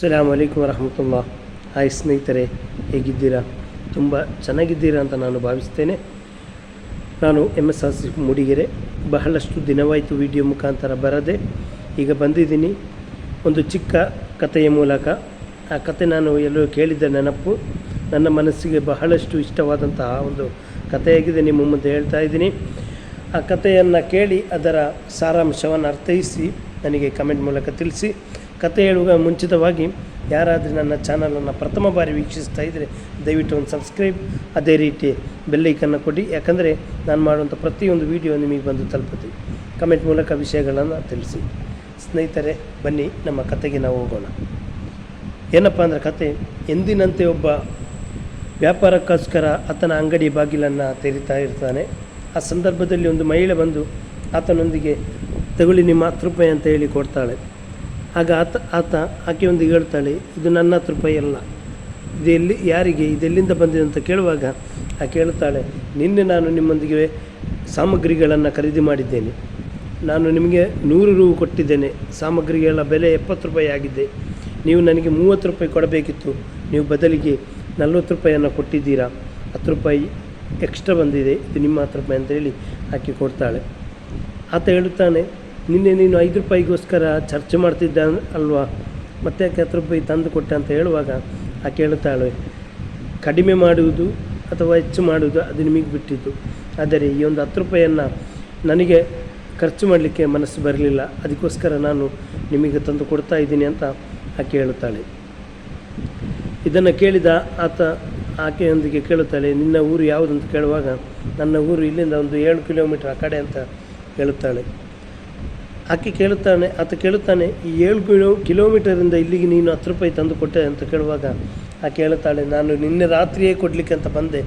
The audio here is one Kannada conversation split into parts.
ಅಸ್ಸಲಾಮ್ ವಲೈಕುಮ್ ರಹಮತುಲ್ಲಾ ಹಾಯ್ ಸ್ನೇಹಿತರೆ, ಹೇಗಿದ್ದೀರಾ? ತುಂಬ ಚೆನ್ನಾಗಿದ್ದೀರಾ ಅಂತ ನಾನು ಭಾವಿಸ್ತೇನೆ. ನಾನು M S R C Mudigere. ಬಹಳಷ್ಟು ದಿನವಾಯಿತು ವಿಡಿಯೋ ಮುಖಾಂತರ ಬರದೆ ಈಗ ಬಂದಿದ್ದೀನಿ. ಒಂದು ಚಿಕ್ಕ ಕಥೆಯ ಮೂಲಕ. ಆ ಕತೆ ನಾನು ಎಲ್ಲೋ ಕೇಳಿದ್ದ ನೆನಪು, ನನ್ನ ಮನಸ್ಸಿಗೆ ಬಹಳಷ್ಟು ಇಷ್ಟವಾದಂತಹ ಒಂದು ಕಥೆಯಾಗಿದೆ. ನಿಮ್ಮ ಮುಂದೆ ಹೇಳ್ತಾ ಇದ್ದೀನಿ. ಆ ಕಥೆಯನ್ನು ಕೇಳಿ ಅದರ ಸಾರಾಂಶವನ್ನು ಅರ್ಥೈಸಿ, ನನಗೆ ಕಮೆಂಟ್ ಮೂಲಕ ತಿಳಿಸಿ ಕತೆ ಹೇಳುವ ಮುಂಚಿತವಾಗಿ ಯಾರಾದರೂ ನನ್ನ ಚಾನಲನ್ನು ಪ್ರಥಮ ಬಾರಿ ವೀಕ್ಷಿಸ್ತಾ ಇದ್ದರೆ ದಯವಿಟ್ಟು ಒಂದು ಸಬ್ಸ್ಕ್ರೈಬ್, ಅದೇ ರೀತಿ ಬೆಲ್ಲೈಕನ್ನು ಕೊಡಿ. ಯಾಕಂದರೆ ನಾನು ಮಾಡುವಂಥ ಪ್ರತಿಯೊಂದು ವಿಡಿಯೋ ನಿಮಗೆ ಬಂದು ತಲುಪುತ್ತೆ. ಕಮೆಂಟ್ ಮೂಲಕ ವಿಷಯಗಳನ್ನು ತಿಳಿಸಿ. ಸ್ನೇಹಿತರೆ, ಬನ್ನಿ, ನಮ್ಮ ಕತೆಗೆ ನಾವು ಹೋಗೋಣ. ಏನಪ್ಪ ಅಂದರೆ ಕತೆ, ಎಂದಿನಂತೆ ಒಬ್ಬ ವ್ಯಾಪಾರಕ್ಕೋಸ್ಕರ ಆತನ ಅಂಗಡಿ ಬಾಗಿಲನ್ನು ತೆರೀತಾ ಇರ್ತಾನೆ. ಆ ಸಂದರ್ಭದಲ್ಲಿ ಒಂದು ಮಹಿಳೆ ಬಂದು ಆತನೊಂದಿಗೆ ತಗೊಳ್ಳಿ, ನಿಮ್ಮ ರೂಪಾಯಿ ಅಂತ ಹೇಳಿ ಕೊಡ್ತಾಳೆ. ಆಗ ಆತ ಆತ ಆಕೆಯೊಂದಿಗೆ ಹೇಳ್ತಾಳೆ, ಇದು ನನ್ನ ಹತ್ರ ರೂಪಾಯಿ ಅಲ್ಲ. ಇದು ಎಲ್ಲಿ, ಯಾರಿಗೆ ಇದೆಲ್ಲಿಂದ ಬಂದಿದೆ ಅಂತ ಕೇಳುವಾಗ ಆ ಹೇಳ್ತಾಳೆ, ನಿನ್ನೆ ನಾನು ನಿಮ್ಮೊಂದಿಗೆ ಸಾಮಗ್ರಿಗಳನ್ನು ಖರೀದಿ ಮಾಡಿದ್ದೇನೆ. ನಾನು ನಿಮಗೆ ನೂರು ರೂ ಕೊಟ್ಟಿದ್ದೇನೆ. ಸಾಮಗ್ರಿಗಳ ಬೆಲೆ ಎಪ್ಪತ್ತು ರೂಪಾಯಿ ಆಗಿದೆ. ನೀವು ನನಗೆ ಮೂವತ್ತು ರೂಪಾಯಿ ಕೊಡಬೇಕಿತ್ತು. ನೀವು ಬದಲಿಗೆ ನಲ್ವತ್ತು ರೂಪಾಯಿಯನ್ನು ಕೊಟ್ಟಿದ್ದೀರಾ. ಹತ್ತು ರೂಪಾಯಿ ಎಕ್ಸ್ಟ್ರಾ ಬಂದಿದೆ. ಇದು ನಿಮ್ಮ ಹತ್ತು ರೂಪಾಯಿ ಅಂತ ಹೇಳಿ ಆಕೆ ಕೊಡ್ತಾಳೆ. ಆತ ಹೇಳುತ್ತಾನೆ ನಿನ್ನೆ ನೀನು ಐದು ರೂಪಾಯಿಗೋಸ್ಕರ ಚರ್ಚೆ ಮಾಡ್ತಿದ್ದ ಅಲ್ವಾ? ಮತ್ತೆ ಯಾಕೆ ಹತ್ತು ರೂಪಾಯಿ ತಂದು ಕೊಟ್ಟೆ ಅಂತ ಹೇಳುವಾಗ ಆ ಕೇಳುತ್ತಾಳೆ ಕಡಿಮೆ ಮಾಡುವುದು ಅಥವಾ ಹೆಚ್ಚು ಮಾಡುವುದು ಅದು ನಿಮಗೆ ಬಿಟ್ಟಿದ್ದು. ಆದರೆ ಈ ಒಂದು ಹತ್ತು ರೂಪಾಯಿಯನ್ನು ನನಗೆ ಖರ್ಚು ಮಾಡಲಿಕ್ಕೆ ಮನಸ್ಸು ಬರಲಿಲ್ಲ, ಅದಕ್ಕೋಸ್ಕರ ನಾನು ನಿಮಗೆ ತಂದು ಕೊಡ್ತಾ ಇದ್ದೀನಿ ಅಂತ ಆಕೆ ಹೇಳುತ್ತಾಳೆ ಇದನ್ನು ಕೇಳಿದ ಆತ ಆಕೆಯೊಂದಿಗೆ ಕೇಳುತ್ತಾಳೆ, ನಿನ್ನ ಊರು ಯಾವುದು ಅಂತ ಕೇಳುವಾಗ, ನನ್ನ ಊರು ಇಲ್ಲಿಂದ ಒಂದು ಏಳು ಕಿಲೋಮೀಟರ್ ಆ ಕಡೆ ಅಂತ ಹೇಳುತ್ತಾಳೆ. ಆಕೆ ಕೇಳುತ್ತಾನೆ, ಆತ ಕೇಳುತ್ತಾನೆ, ಈ ಏಳು ಕಿಲೋ ಕಿಲೋಮೀಟರಿಂದ ಇಲ್ಲಿಗೆ ನೀನು ಹತ್ತು ರೂಪಾಯಿ ತಂದು ಕೊಟ್ಟೆ ಅಂತ ಕೇಳುವಾಗ ಆಕೆ ಹೇಳುತ್ತಾಳೆ, ನಾನು ನಿನ್ನೆ ರಾತ್ರಿಯೇ ಕೊಡಲಿಕ್ಕೆ ಅಂತ ಬಂದೆ.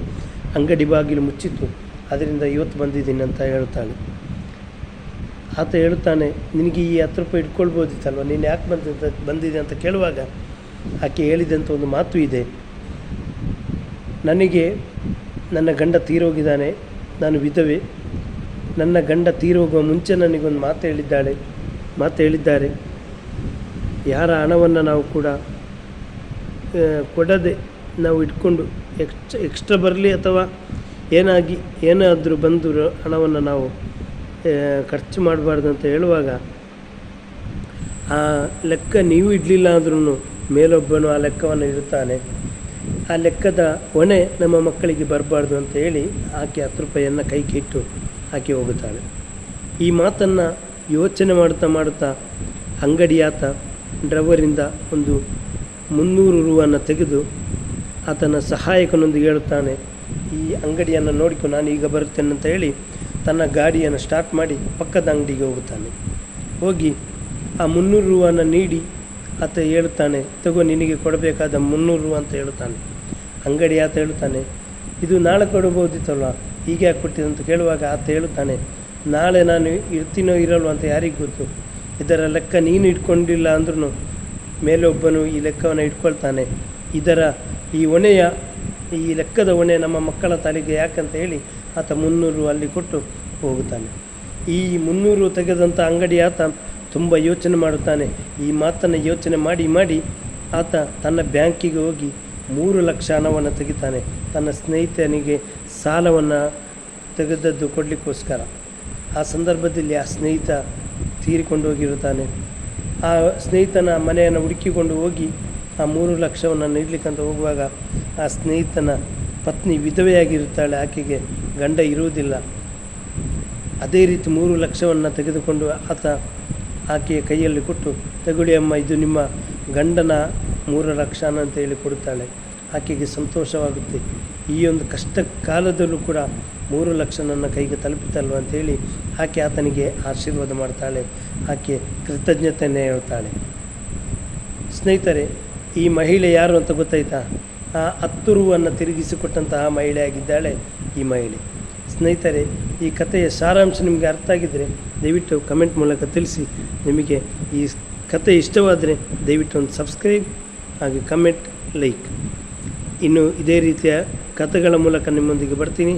ಅಂಗಡಿ ಬಾಗಿಲು ಮುಚ್ಚಿತ್ತು ಅದರಿಂದ ಇವತ್ತು ಬಂದಿದ್ದೀನಿ ಅಂತ ಹೇಳುತ್ತಾಳೆ. ಆತ ಹೇಳುತ್ತಾನೆ, ನಿನಗೆ ಈ ಹತ್ತು ರೂಪಾಯಿ ಇಟ್ಕೊಳ್ಬೋದಿತ್ತಲ್ವ? ನೀನು ಯಾಕೆ ಬಂದಿದ್ದ ಬಂದಿದೆ ಅಂತ ಕೇಳುವಾಗ ಆಕೆ ಹೇಳಿದಂಥ ಒಂದು ಮಾತು ಇದೆ. ನನಗೆ ನನ್ನ ಗಂಡ ತೀರೋಗಿದ್ದಾನೆ, ನಾನು ವಿಧವೆ ನನ್ನ ಗಂಡ ತೀರೋಗುವ ಮುಂಚೆ ನನಗೊಂದು ಮಾತು ಹೇಳಿದ್ದಾಳೆ. ಮಾತು ಹೇಳಿದ್ದಾರೆ. ಯಾರ ಹಣವನ್ನು ನಾವು ಕೂಡ ಕೊಡದೆ ನಾವು ಇಟ್ಕೊಂಡು ಎಕ್ಸ್ಟ್ ಎಕ್ಸ್ಟ್ರಾ ಬರಲಿ ಅಥವಾ ಏನಾಗಿ, ಏನಾದರೂ ಬಂದು ಹಣವನ್ನು ನಾವು ಖರ್ಚು ಮಾಡಬಾರ್ದು ಅಂತ ಹೇಳುವಾಗ, ಆ ಲೆಕ್ಕ ನೀವು ಇಡಲಿಲ್ಲ ಅಂದ್ರೂ ಮೇಲೊಬ್ಬನು ಆ ಲೆಕ್ಕವನ್ನು ಇಡುತ್ತಾನೆ ಆ ಲೆಕ್ಕದ ಹೊಣೆ ನಮ್ಮ ಮಕ್ಕಳಿಗೆ ಬರಬಾರ್ದು ಅಂತ ಹೇಳಿ ಆಕೆ ಹತ್ತು ರೂಪಾಯಿಯನ್ನು ಕೈಗೆ ಇಟ್ಟು ಆಕೆ ಹೋಗುತ್ತಾಳೆ. ಈ ಮಾತನ್ನು ಯೋಚನೆ ಮಾಡುತ್ತಾ ಮಾಡುತ್ತಾ ಅಂಗಡಿಯಾತ ಡ್ರೈವರಿಂದ ಒಂದು ಮುನ್ನೂರು ರೂವನ್ನು ತೆಗೆದು ಆತನ ಸಹಾಯಕನೊಂದಿಗೆ ಹೇಳುತ್ತಾನೆ, ಈ ಅಂಗಡಿಯನ್ನು ನೋಡಿಕೊ, ನಾನು ಈಗ ಬರುತ್ತೇನೆ ಅಂತ ಹೇಳಿ ತನ್ನ ಗಾಡಿಯನ್ನು ಸ್ಟಾರ್ಟ್ ಮಾಡಿ ಪಕ್ಕದ ಅಂಗಡಿಗೆ ಹೋಗುತ್ತಾನೆ. ಹೋಗಿ ಆ ಮುನ್ನೂರು ರೂವನ್ನು ನೀಡಿ ಆತ ಹೇಳುತ್ತಾನೆ, ತಗೋ, ನಿನಗೆ ಕೊಡಬೇಕಾದ ಮುನ್ನೂರು ರೂ ಅಂತ ಹೇಳುತ್ತಾನೆ. ಅಂಗಡಿ ಆತ ಹೇಳುತ್ತಾನೆ, ಇದು ನಾಳೆ ಕೊಡಬಹುದಿತ್ತಲ್ವ ಹೀಗೆ ಹಾಕ್ಬಿಟ್ಟಿದೆ ಅಂತ ಕೇಳುವಾಗ ಆತ ಹೇಳುತ್ತಾನೆ, ನಾಳೆ ನಾನು ಇರ್ತೀನೋ ಇರಲ್ವ ಅಂತ ಯಾರಿಗೆ ಗೊತ್ತು? ಇದರ ಲೆಕ್ಕ ನೀನು ಇಟ್ಕೊಂಡಿಲ್ಲ ಅಂದ್ರೂ ಮೇಲೆ ಒಬ್ಬನು ಈ ಲೆಕ್ಕವನ್ನು ಇಟ್ಕೊಳ್ತಾನೆ. ಇದರ ಈ ಹೊಣೆಯ, ಈ ಲೆಕ್ಕದ ಹೊಣೆ ನಮ್ಮ ಮಕ್ಕಳ ತಲೆಗೆ ಯಾಕಂತ ಹೇಳಿ ಆತ ಮುನ್ನೂರು ಅಲ್ಲಿ ಕೊಟ್ಟು ಹೋಗುತ್ತಾನೆ. ಈ ಮುನ್ನೂರು ತೆಗೆದಂಥ ಅಂಗಡಿ ಆತ ತುಂಬ ಯೋಚನೆ ಮಾಡುತ್ತಾನೆ. ಈ ಮಾತನ್ನು ಯೋಚನೆ ಮಾಡಿ ಮಾಡಿ ಆತ ತನ್ನ ಬ್ಯಾಂಕಿಗೆ ಹೋಗಿ ಮೂರು ಲಕ್ಷ ಹಣವನ್ನು ತೆಗಿತಾನೆ. ತನ್ನ ಸ್ನೇಹಿತನಿಗೆ ಸಾಲವನ್ನು ತೆಗೆದದ್ದು ಕೊಡಲಿಕ್ಕೋಸ್ಕರ. ಆ ಸಂದರ್ಭದಲ್ಲಿ ಆ ಸ್ನೇಹಿತ ತೀರಿಕೊಂಡು ಹೋಗಿರುತ್ತಾನೆ. ಆ ಸ್ನೇಹಿತನ ಮನೆಯನ್ನು ಹುಡುಕಿಕೊಂಡು ಹೋಗಿ ಆ ಮೂರು ಲಕ್ಷವನ್ನು ನೀಡಲಿಕ್ಕಂತ ಹೋಗುವಾಗ ಆ ಸ್ನೇಹಿತನ ಪತ್ನಿ ವಿಧವೆಯಾಗಿರುತ್ತಾಳೆ. ಆಕೆಗೆ ಗಂಡ ಇರುವುದಿಲ್ಲ. ಅದೇ ರೀತಿ ಮೂರು ಲಕ್ಷವನ್ನು ತೆಗೆದುಕೊಂಡು ಆತ ಆಕೆಯ ಕೈಯಲ್ಲಿ ಕೊಟ್ಟು, ತಗೊಳ್ಳಿ ಅಮ್ಮ, ಇದು ನಿಮ್ಮ ಗಂಡನ ಮೂರು ಲಕ್ಷ ಅಂತ ಹೇಳಿ ಕೊಡುತ್ತಾಳೆ. ಆಕೆಗೆ ಸಂತೋಷವಾಗುತ್ತೆ. ಈ ಒಂದು ಕಷ್ಟ ಕಾಲದಲ್ಲೂ ಕೂಡ ಮೂರು ಲಕ್ಷ ನನ್ನ ಕೈಗೆ ತಲುಪಿತಲ್ವ ಅಂತೇಳಿ ಆಕೆ ಆತನಿಗೆ ಆಶೀರ್ವಾದ ಮಾಡ್ತಾಳೆ. ಆಕೆ ಕೃತಜ್ಞತೆಯನ್ನು ಹೇಳ್ತಾಳೆ. ಸ್ನೇಹಿತರೆ, ಈ ಮಹಿಳೆ ಯಾರು ಅಂತ ಗೊತ್ತಾಯ್ತಾ? ಆ ಹತ್ತು ರೂವನ್ನು ತಿರುಗಿಸಿಕೊಟ್ಟಂತಹ ಮಹಿಳೆ ಆಗಿದ್ದಾಳೆ ಈ ಮಹಿಳೆ. ಸ್ನೇಹಿತರೆ, ಈ ಕಥೆಯ ಸಾರಾಂಶ ನಿಮಗೆ ಅರ್ಥ ಆಗಿದ್ದರೆ ದಯವಿಟ್ಟು ಕಮೆಂಟ್ ಮೂಲಕ ತಿಳಿಸಿ. ನಿಮಗೆ ಈ ಕತೆ ಇಷ್ಟವಾದರೆ ದಯವಿಟ್ಟು ಒಂದು ಸಬ್ಸ್ಕ್ರೈಬ್ ಹಾಗೆ ಕಮೆಂಟ್, ಲೈಕ್. ಇನ್ನು ಇದೇ ರೀತಿಯ ಕಥೆಗಳ ಮೂಲಕ ನಿಮ್ಮೊಂದಿಗೆ ಬರ್ತೀನಿ.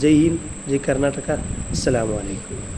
ಜೈ ಹಿಂದ್ ಜೈ ಕರ್ನಾಟಕ. ಅಸ್ಸಲಾಮು ಅಲೈಕುಮ್.